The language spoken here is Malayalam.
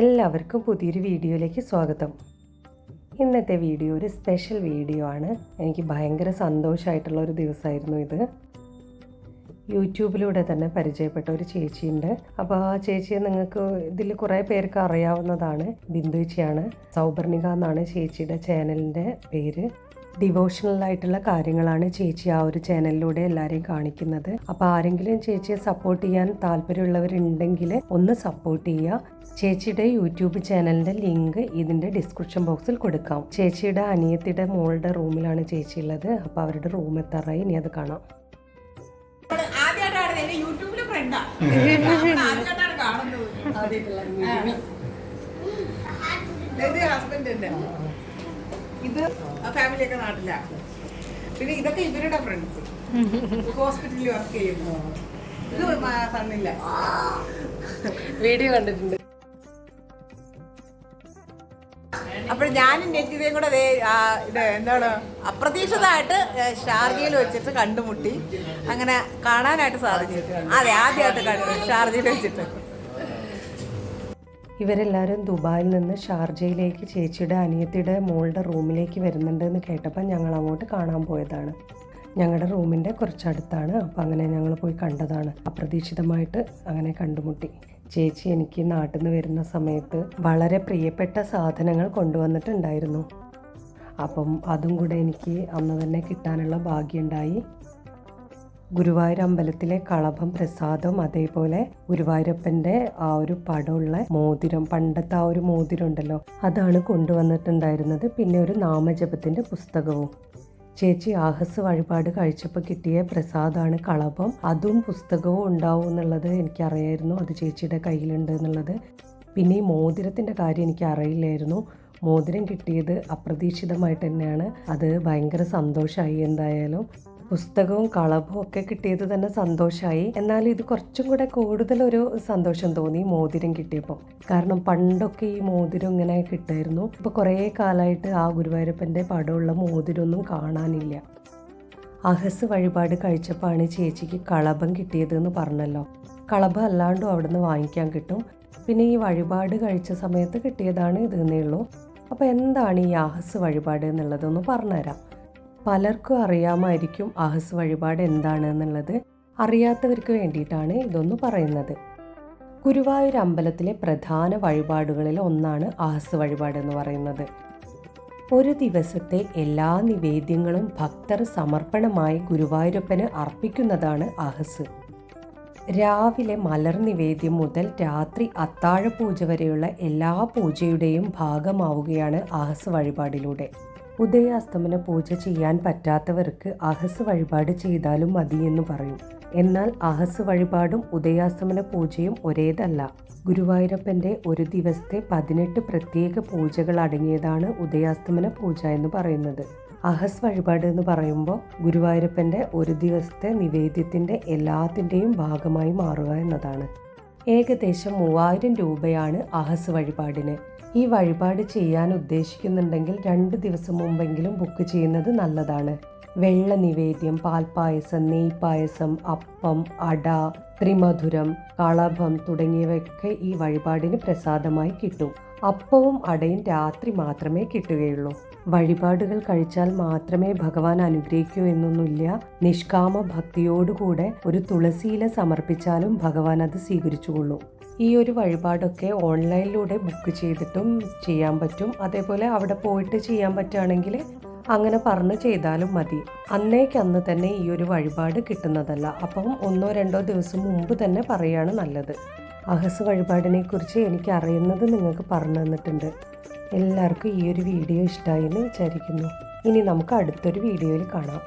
എല്ലാവർക്കും പുതിയൊരു വീഡിയോയിലേക്ക് സ്വാഗതം. ഇന്നത്തെ വീഡിയോ ഒരു സ്പെഷ്യൽ വീഡിയോ ആണ്. എനിക്ക് ഭയങ്കര സന്തോഷമായിട്ടുള്ള ഒരു ദിവസമായിരുന്നു ഇത്. യൂട്യൂബിലൂടെ തന്നെ പരിചയപ്പെട്ട ഒരു ചേച്ചിയുണ്ട്. അപ്പോൾ ആ ചേച്ചിയെ നിങ്ങൾക്ക് ഇതിൽ കുറേ പേർക്ക് അറിയാവുന്നതാണ്. ബിന്ദുച്ചിയാണ് സൗപർണിക എന്നാണ് ചേച്ചിയുടെ ചാനലിന്റെ പേര്. ഡിവോഷണൽ ആയിട്ടുള്ള കാര്യങ്ങളാണ് ചേച്ചി ആ ഒരു ചാനലിലൂടെ എല്ലാവരെയും കാണിക്കുന്നത്. അപ്പോൾ ആരെങ്കിലും ചേച്ചിയെ സപ്പോർട്ട് ചെയ്യാൻ താല്പര്യമുള്ളവരുണ്ടെങ്കിൽ ഒന്ന് സപ്പോർട്ട് ചെയ്യുക. ചേച്ചിയുടെ യൂട്യൂബ് ചാനലിന്റെ ലിങ്ക് ഇതിന്റെ ഡിസ്ക്രിപ്ഷൻ ബോക്സിൽ കൊടുക്കാം. ചേച്ചിയുടെ അനിയത്തിയുടെ മോളുടെ റൂമിലാണ് ചേച്ചി ഉള്ളത്. അപ്പോൾ അവരുടെ റൂം എത്താറായി. ഇനി അത് കാണാം. ഇത് ഹസ്ബൻഡിന്റെ ഇത് ഫാമിലി ഒക്കെ നാട്ടിലാണ് പിന്നെ ഇതൊക്കെ ഇവരുടെ ഫ്രണ്ട്സ് ഹോസ്പിറ്റലിൽ വർക്ക് ചെയ്യുന്നു. ഇത് തന്നില്ല. വീഡിയോ കണ്ടിട്ടുണ്ട്. അപ്പോൾ ഞാനും നെറ്റിതയും കൂടെ ദേ, ഇത് എന്താണ് അപ്രതീക്ഷിതമായിട്ട് ഷാർജയിൽ വെച്ചിട്ട് കണ്ടുമുട്ടി. അങ്ങനെ കാണാനായിട്ട് സാധിച്ചു. അതെ ആദ്യമായിട്ട് കണ്ടു ഷാർജയിൽ വെച്ചിട്ട്. ഇവരെല്ലാവരും ദുബായിൽ നിന്ന് ഷാർജയിലേക്ക് ചേച്ചിയുടെ അനിയത്തിയുടെ മോളുടെ റൂമിലേക്ക് വരുന്നുണ്ടെന്ന് കേട്ടപ്പോൾ ഞങ്ങൾ അങ്ങോട്ട് കാണാൻ പോയതാണ്. ഞങ്ങളുടെ റൂമിന്റെ കുറച്ചടുത്താണ്. അപ്പോൾ അങ്ങനെ ഞങ്ങൾ പോയി കണ്ടതാണ്. അപ്രതീക്ഷിതമായിട്ട് അങ്ങനെ കണ്ടുമുട്ടി. ചേച്ചി എനിക്ക് നാട്ടിൽ നിന്ന് വരുന്ന സമയത്ത് വളരെ പ്രിയപ്പെട്ട സാധനങ്ങൾ കൊണ്ടുവന്നിട്ടുണ്ടായിരുന്നു. അപ്പം അതും കൂടെ എനിക്ക് അന്ന് തന്നെ കിട്ടാനുള്ള ഭാഗ്യമുണ്ടായി ഗുരുവായൂർ അമ്പലത്തിലെ കളഭം പ്രസാദം അതേപോലെ ഗുരുവായൂരപ്പന്റെ ആ ഒരു പടമുള്ള മോതിരം പണ്ടത്തെ ആ ഒരു മോതിരം ഉണ്ടല്ലോ അതാണ് കൊണ്ടുവന്നിട്ടുണ്ടായിരുന്നത്. പിന്നെ ഒരു നാമജപത്തിന്റെ പുസ്തകവും. ചേച്ചി ആഹസ് വഴിപാട് കഴിച്ചപ്പോൾ കിട്ടിയ പ്രസാദമാണ് കളഭം. അതും പുസ്തകവും ഉണ്ടാവും എന്നുള്ളത് എനിക്കറിയായിരുന്നു. അത് ചേച്ചിയുടെ കയ്യിലുണ്ട് എന്നുള്ളത്. പിന്നെ ഈ മോതിരത്തിന്റെ കാര്യം എനിക്ക് അറിയില്ലായിരുന്നു മോതിരം കിട്ടിയത് അപ്രതീക്ഷിതമായിട്ട് തന്നെയാണ്. അത് ഭയങ്കര സന്തോഷമായി എന്തായാലും. പുസ്തകവും കളവും ഒക്കെ കിട്ടിയത് തന്നെ സന്തോഷമായി എന്നാൽ ഇത് കുറച്ചും കൂടെ കൂടുതലൊരു സന്തോഷം തോന്നി മോതിരം കിട്ടിയപ്പോൾ. കാരണം പണ്ടൊക്കെ ഈ മോതിരം ഇങ്ങനെ കിട്ടായിരുന്നു. ഇപ്പോൾ കുറേ കാലമായിട്ട് ആ ഗുരുവായൂരപ്പന്റെ പടമുള്ള മോതിരമൊന്നും കാണാനില്ല. അഹസ് വഴിപാട് കഴിച്ചപ്പോഴാണ് ചേച്ചിക്ക് കളഭം കിട്ടിയതെന്ന് പറഞ്ഞല്ലോ. കളഭം അല്ലാണ്ടും അവിടെ നിന്ന് വാങ്ങിക്കാൻ കിട്ടും. പിന്നെ ഈ വഴിപാട് കഴിച്ച സമയത്ത് കിട്ടിയതാണ് ഇതെന്നേ ഉള്ളൂ. അപ്പോൾ എന്താണ് ഈ അഹസ് വഴിപാട് എന്നുള്ളതൊന്ന് പറഞ്ഞുതരാം. പലർക്കും അറിയാമായിരിക്കും അഹസ് വഴിപാട് എന്താണ് എന്നുള്ളത്. അറിയാത്തവർക്ക് വേണ്ടിയിട്ടാണ് ഇതൊന്ന് പറയുന്നത്. ഗുരുവായൂർ അമ്പലത്തിലെ പ്രധാന വഴിപാടുകളിൽ ഒന്നാണ് അഹസ് വഴിപാട് എന്ന് പറയുന്നത്. ഒരു ദിവസത്തെ എല്ലാ നിവേദ്യങ്ങളും ഭക്തർ സമർപ്പണമായി ഗുരുവായൂരപ്പന് അർപ്പിക്കുന്നതാണ് അഹസ്. രാവിലെ മലർ നിവേദ്യം മുതൽ രാത്രി അത്താഴ പൂജ വരെയുള്ള എല്ലാ പൂജയുടെയും ഭാഗമാവുകയാണ് അഹസ് വഴിപാടിലൂടെ. ഉദയാസ്തമന പൂജ ചെയ്യാൻ പറ്റാത്തവർക്ക് അഹസ് വഴിപാട് ചെയ്താലും മതിയെന്ന് പറയും. എന്നാൽ അഹസ് വഴിപാടും ഉദയാസ്തമന പൂജയും ഒരേതല്ല. ഗുരുവായൂരപ്പന്റെ ഒരു ദിവസത്തെ പതിനെട്ട് പ്രത്യേക പൂജകൾ അടങ്ങിയതാണ് ഉദയാസ്തമന പൂജ എന്ന് പറയുന്നത്. അഹസ് വഴിപാട് എന്ന് പറയുമ്പോൾ ഗുരുവായൂരപ്പന്റെ ഒരു ദിവസത്തെ നിവേദ്യത്തിന്റെ എല്ലാത്തിന്റെയും ഭാഗമായി മാറുക എന്നതാണ്. ഏകദേശം മൂവായിരം രൂപയാണ് അഹസ് വഴിപാടിന്. ഈ വഴിപാട് ചെയ്യാൻ ഉദ്ദേശിക്കുന്നുണ്ടെങ്കിൽ രണ്ട് ദിവസം മുമ്പെങ്കിലും ബുക്ക് ചെയ്യുന്നത് നല്ലതാണ്. വെള്ള നിവേദ്യം പാൽപ്പായസം നെയ്പായസം അപ്പം അട ത്രിമധുരം കളഭം തുടങ്ങിയവയൊക്കെ ഈ വഴിപാടിന് പ്രസാദമായി കിട്ടും. അപ്പവും അടയും രാത്രി മാത്രമേ കിട്ടുകയുള്ളൂ. വഴിപാടുകൾ കഴിച്ചാൽ മാത്രമേ ഭഗവാൻ അനുഗ്രഹിക്കൂ എന്നൊന്നുമില്ല. നിഷ്കാമ ഭക്തിയോടുകൂടെ ഒരു തുളസിയില സമർപ്പിച്ചാലും ഭഗവാൻ അത് സ്വീകരിച്ചുകൊള്ളും. ഈ ഒരു വഴിപാടൊക്കെ ഓൺലൈനിലൂടെ ബുക്ക് ചെയ്തിട്ടും ചെയ്യാൻ പറ്റും. അതേപോലെ അവിടെ പോയിട്ട് ചെയ്യാൻ പറ്റുകയാണെങ്കിൽ അങ്ങനെ പറഞ്ഞ് ചെയ്താലും മതി. അന്നേക്ക് അന്ന് തന്നെ ഈ ഒരു വഴിപാട് കിട്ടുന്നതല്ല. അപ്പം ഒന്നോ രണ്ടോ ദിവസം മുമ്പ് തന്നെ പറയുകയാണ് നല്ലത്. അഹസ് വഴിപാടിനെ കുറിച്ച് എനിക്ക് അറിയുന്നത് നിങ്ങൾക്ക് പറഞ്ഞു തന്നിട്ടുണ്ട്. എല്ലാവർക്കും ഈ ഒരു വീഡിയോ ഇഷ്ടമായി എന്ന് വിചാരിക്കുന്നു. ഇനി നമുക്ക് അടുത്തൊരു വീഡിയോയിൽ കാണാം.